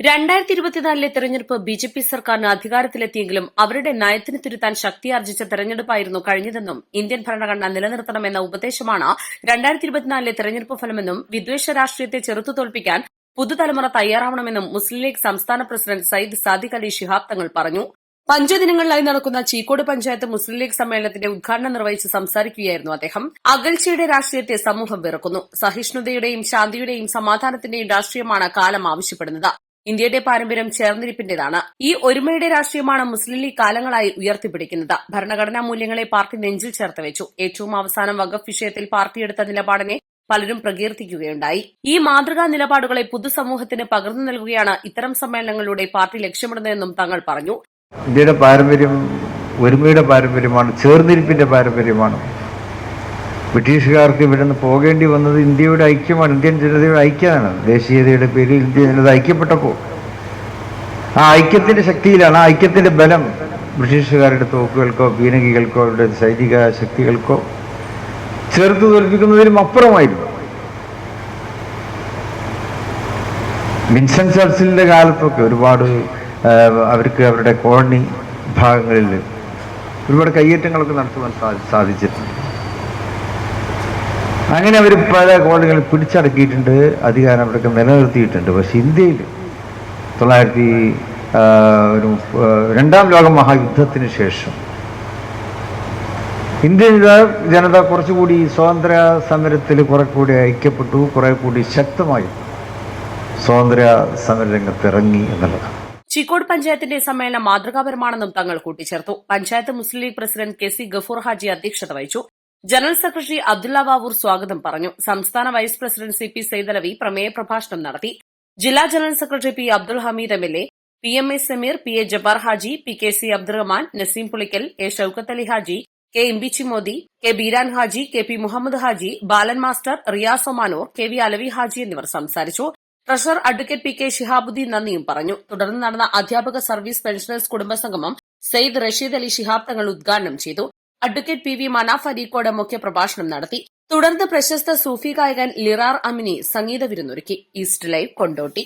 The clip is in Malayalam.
രണ്ടായിരത്തി ഇരുപത്തിനാലിലെ തെരഞ്ഞെടുപ്പ് ബി ജെ പി സർക്കാരിന് അധികാരത്തിലെത്തിയെങ്കിലും അവരുടെ നയത്തിന് തിരുത്താൻ ശക്തിയാർജിച്ച തെരഞ്ഞെടുപ്പായിരുന്നു കഴിഞ്ഞതെന്നും ഇന്ത്യൻ ഭരണഘടന നിലനിർത്തണമെന്ന ഉപദേശമാണ് രണ്ടായിരത്തി ഇരുപത്തിനാലിലെ തെരഞ്ഞെടുപ്പ് ഫലമെന്നും വിദ്വേഷ രാഷ്ട്രീയത്തെ ചെറുത്തു തോൽപ്പിക്കാൻ പുതുതലമുറ തയ്യാറാവണമെന്നും മുസ്ലിം ലീഗ് സംസ്ഥാന പ്രസിഡന്റ് സയ്യിദ് സാദിഖ് അലി ശിഹാബ് തങ്ങൾ പറഞ്ഞു. പഞ്ചദിനങ്ങളിലായി നടക്കുന്ന ചീക്കോട് പഞ്ചായത്ത് മുസ്ലിം ലീഗ് സമ്മേളനത്തിന്റെ ഉദ്ഘാടനം നിർവഹിച്ച് സംസാരിക്കുകയായിരുന്നു അദ്ദേഹം. അകൽച്ചയുടെ രാഷ്ട്രീയത്തെ സമൂഹം വെറുക്കുന്നു. സഹിഷ്ണുതയുടെയും ശാന്തിയുടെയും സമാധാനത്തിന്റെയും രാഷ്ട്രീയമാണ് കാലം ആവശ്യപ്പെടുന്നത്. ഇന്ത്യയുടെ പാരമ്പര്യം ചേർന്നിരിപ്പിന്റേതാണ്. ഈ ഒരുമയുടെ രാഷ്ട്രീയമാണ് മുസ്ലിം ലീഗ് കാലങ്ങളായി ഉയർത്തിപ്പിടിക്കുന്നത്. ഭരണഘടനാ മൂല്യങ്ങളെ പാർട്ടി നെഞ്ചിൽ ചേർത്ത് വെച്ചു. ഏറ്റവും അവസാനം വഖഫ് വിഷയത്തിൽ പാർട്ടിയെടുത്ത നിലപാടിനെ പലരും പ്രകീർത്തിക്കുകയുണ്ടായി. ഈ മാതൃകാ നിലപാടുകളെ പൊതുസമൂഹത്തിന് പകർന്നു നൽകുകയാണ് ഇത്തരം സമ്മേളനങ്ങളിലൂടെ പാർട്ടി ലക്ഷ്യമിടുന്നതെന്നും തങ്ങൾ പറഞ്ഞു. ഇന്ത്യയുടെ പാരമ്പര്യം ഒരുമയുടെ പാരമ്പര്യമാണ് ചേർന്നിരിപ്പിന്റെ പാരമ്പര്യമാണ്. ബ്രിട്ടീഷുകാർക്ക് ഇവിടെ നിന്ന് പോകേണ്ടി വന്നത് ഇന്ത്യയുടെ ഐക്യമാണ് ഇന്ത്യൻ ജനതയുടെ ഐക്യമാണ്. ദേശീയതയുടെ പേരിൽ ഇന്ത്യൻ ജനത ഐക്യപ്പെട്ടപ്പോൾ. ആ ഐക്യത്തിന്റെ ശക്തിയിലാണ് ആ ഐക്യത്തിന്റെ ബലം ബ്രിട്ടീഷുകാരുടെ തോക്കുകൾക്കോ പീനകികൾക്കോ അവരുടെ സൈനിക ശക്തികൾക്കോ ചെറുത്തു തോൽപ്പിക്കുന്നതിനും അപ്പുറമായിരുന്നു. വിൻസൻ ചർച്ചിലിന്റെ കാലത്തൊക്കെ ഒരുപാട് അവർക്ക് അവരുടെ കോളനി ഭാഗങ്ങളിൽ ഒരുപാട് കയ്യേറ്റങ്ങളൊക്കെ നടത്തുവാൻ സാധി- സാധിച്ചിട്ടുണ്ട്. അങ്ങനെ അവർ പല കോളനികൾ പിടിച്ചടക്കിയിട്ടുണ്ട്. അധികാരം അവിടെയൊക്കെ നിലനിർത്തിയിട്ടുണ്ട്. പക്ഷെ ഇന്ത്യയിൽ തൊള്ളായിരത്തി ഒരു രണ്ടാം ലോക മഹായുദ്ധത്തിന് ശേഷം ഇന്ത്യൻ ജനത കുറച്ചുകൂടി സ്വാതന്ത്ര്യ സമരത്തിൽ കുറെ കൂടി ഐക്യപ്പെട്ടു. കുറെ കൂടി ശക്തമായി സ്വാതന്ത്ര്യ സമരരംഗത്ത് ഇറങ്ങി എന്നുള്ളതാണ്. ചിക്കോട് പഞ്ചായത്തിന്റെ സമ്മേളനം മാതൃകാപരമാണെന്നും തങ്ങൾ കൂട്ടിച്ചേർത്തു. Panchayat Muslim League president K C Gafoor Haji അധ്യക്ഷത വഹിച്ചു. ജനറൽ സെക്രട്ടറി അബ്ദുള്ള വാവൂർ സ്വാഗതം പറഞ്ഞു. സംസ്ഥാന vice president C P Saidalavi പ്രമേയ പ്രഭാഷണം നടത്തി. ജില്ലാ general secretary P Abdul Hameed M L A P M A Sameer P A Jabbar Haji P K C Abdurahman Naseem Pulikkal A Shoukath Ali Haji K Imbichi Modi K Beeran Haji K P Muhammad Haji Balan master Riyas Omanoor K V Alavi Haji എന്നിവർ സംസാരിച്ചു. Treasurer advocate P K Shihabuddin നന്ദിയും പറഞ്ഞു. തുടർന്ന് നടന്ന അധ്യാപക സർവീസ് പെൻഷനേഴ്സ് കുടുംബസംഗമം സെയ്ദ് റഷീദ് അലി ശിഹാബ് തങ്ങൾ ഉദ്ഘാടനം ചെയ്തു. അഡ്വക്കേറ്റ് പി വി മനാഫ് മുഖ്യ പ്രഭാഷണം നടത്തി. തുടർന്ന് പ്രശസ്ത സൂഫി ഗായകൻ ലിറാർ അമിനി സംഗീത വിരുന്നൊരുക്കി. East live Kondotty.